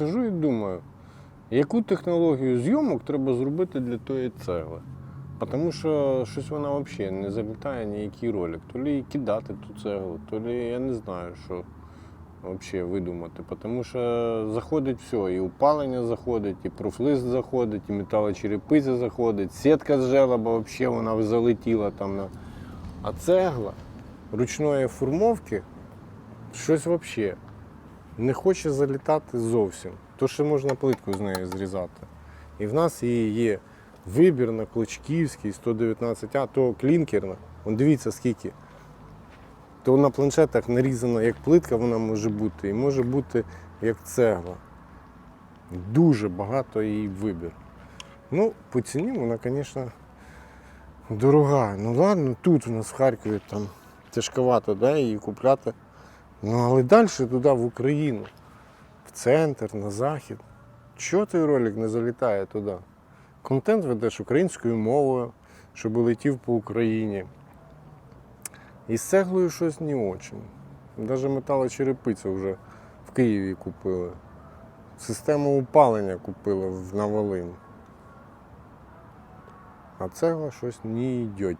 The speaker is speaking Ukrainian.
сижу і думаю, яку технологію зйомок треба зробити для тої цегли. Тому що щось вона взагалі не залітає ніякий ролик. То лі кидати ту цеглу, то лі я не знаю, що взагалі видумати. Тому що заходить все, і опалення заходить, і профлист заходить, і металочерепиця заходить, сітка з желоба взагалі вона залетіла там. На... А цегла ручної формовки щось взагалі не хоче залітати зовсім. То ще можна плитку з неї зрізати. І в нас її є вибір на Клочківський 119А, то клінкерна. Вон дивіться скільки. То на планшетах нарізана як плитка вона може бути, і може бути як цегла. Дуже багато її вибір. Ну, по ціні вона, звісно, дорога. Ну ладно, тут у нас в Харкові там тяжковато да, її купляти. Ну, але далі туди, в Україну, в центр, на захід. Чого той ролик не залітає туди? Контент ведеш українською мовою, щоб летів по Україні. І з цеглою щось не очень. Навіть металочерепицю вже в Києві купили. Систему опалення купили на Волинь. А цегла щось не йде.